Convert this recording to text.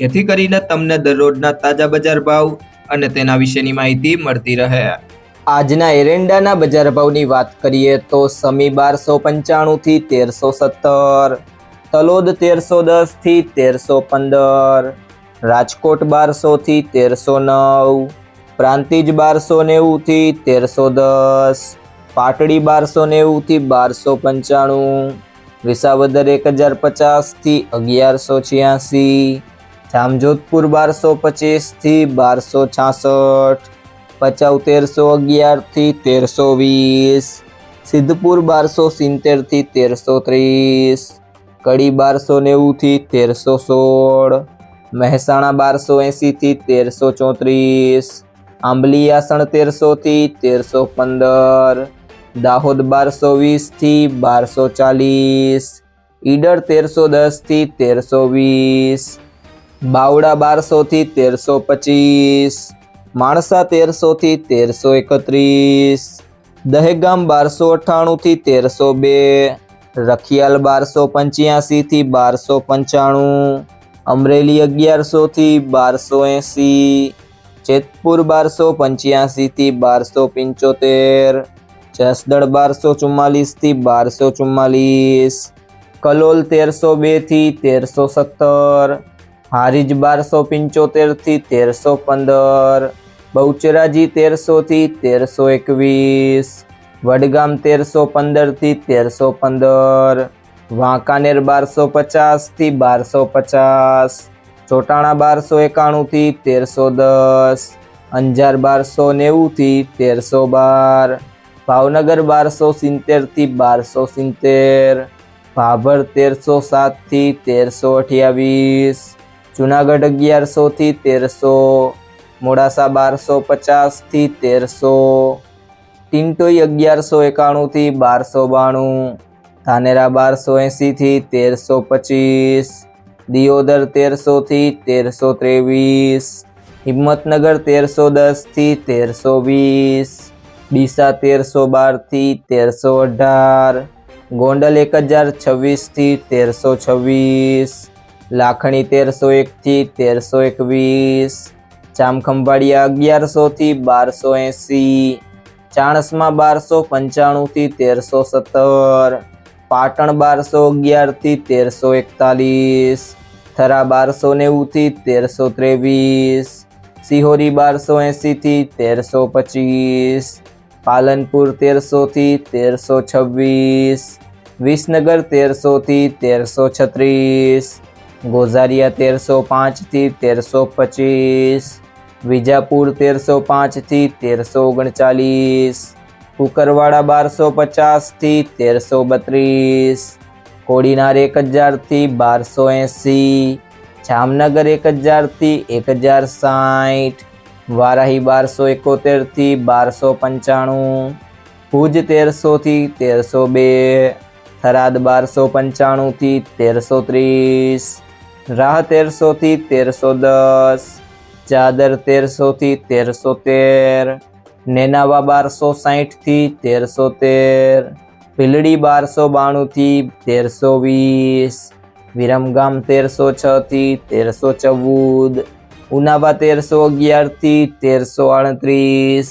જેથી કરીને તમને દરરોજના તાજા બજાર ભાવ અને તેના વિશેની માહિતી મળતી રહે. આજના એરંડાના બજાર ભાવની વાત કરીએ તો સમી બારસો પંચાણુંથી તેરસો સત્તર, તલોદ તેરસો દસથી તેરસો પંદર, રાજકોટ બારસોથી તેરસો નવ, પ્રાંતિજ બારસો નેવુંથી તેરસો દસ, પાટડી બારસો નેવુંથી બારસો પંચાણું, વિસાવદર એક હજાર પચાસથી અગિયારસો છ્યાસી જામજોધપુર બારસો પચીસથી બારસો છાસઠ ભચાઉ તેરસો અગિયારથી તેરસો વીસ, સિદ્ધપુર બારસો સિત્તેરથી તેરસો ત્રીસ, કડી બારસો નેવુંથી તેરસો સોળ, મહેસાણા બારસો એંસીથી તેરસો ચોત્રીસ આંબલીયાસણ તેરસોથી તેરસો પંદર, દાહોદ બારસો વીસથી બારસો ચાલીસ, ઈડર તેરસો દસથી તેરસો વીસ બાવડા બારસોથી તેરસો પચીસ, માણસા તેરસોથી તેરસો એકત્રીસ, દહેગામ બારસો અઠ્ઠાણુંથી તેરસો બે, રખિયાલ બારસો પંચ્યાસીથી બારસો પંચાણું, અમરેલી અગિયારસોથી બારસો એંસી, જેતપુર બારસો પંચ્યાસીથી બારસો પંચોતેર, જસદણ બારસો ચુમ્માલીસથી બારસો ચુમ્માલીસ, કલોલ તેરસો બેથી તેરસો સત્તર હારીજ બારસો પંચોતેરથી તેરસો પંદર. બહુચરાજી તેરસોથી તેરસો એકવીસ. વડગામ તેરસો પંદરથી તેરસો પંદર. વાંકાનેર બારસો પચાસથી બારસો પચાસ. ચોટાણા બારસો એકાણુંથી તેરસો દસ. અંજાર બારસો નેવુંથી તેરસો બાર. ભાવનગર બારસો સિત્તેરથી બારસો સિત્તેર. ભાભર તેરસો સાતથી તેરસો અઠ્યાવીસ. જુનાગઢ અગિયારસોથી તેરસો, મોડાસા બારસો પચાસથી તેરસો ટિન્ટોઈ અગિયારસો એકાણુંથી બારસો બાણું, ધાનેરા બારસો એંસીથી તેરસો પચીસ, દિયોદર તેરસોથી તેરસો ત્રેવીસ, હિંમતનગર તેરસો દસથી તેરસો વીસ, ડીસા તેરસો બારથી તેરસો અઢાર, ગોંડલ એક હજાર છવ્વીસથી તેરસો છવ્વીસ લાખણી તેરસો એકથી તેરસો એકવીસ. જામખંભાળિયા અગિયારસોથી બારસો એંસી. ચાણસમાં બારસો પંચાણુંથી તેરસો સત્તર. પાટણ બારસો અગિયારથી તેરસો એકતાલીસ. થરા બારસો નેવુંથી તેરસો ત્રેવીસ. સિહોરી બારસો એંસીથી તેરસો પચીસ. પાલનપુર તેરસોથી તેરસો છવ્વીસ. વિસનગર તેરસોથી તેરસો છત્રીસ. ગોઝારિયા તેરસો પાંચથી તેરસો પચીસ. વિજાપુર તેરસો પાંચથી તેરસો ઓગણચાલીસ. કુકરવાડા બારસો પચાસથી તેરસો બત્રીસ. કોડીનાર એક હજારથી બારસો એંસી. જામનગર એક હજારથી એક હજાર સાઠ. વારાહી બારસો એકોતેરથી બારસો પંચાણું. ભુજ તેરસોથી તેરસો બે. થરાદ બારસો પંચાણુંથી તેરસો ત્રીસ. રાહ તેરસોથી તેરસો દસ, ચાદર તેરસોથી તેરસો તેર નેનાવા બારસો સાહીઠથી તેરસો તેર ભીલડી બારસો બાણુંથી તેરસો વીસ વિરમગામ તેરસો છથી તેરસો ચૌદ, ઉનાવા તેરસો અગિયારથી તેરસો આડત્રીસ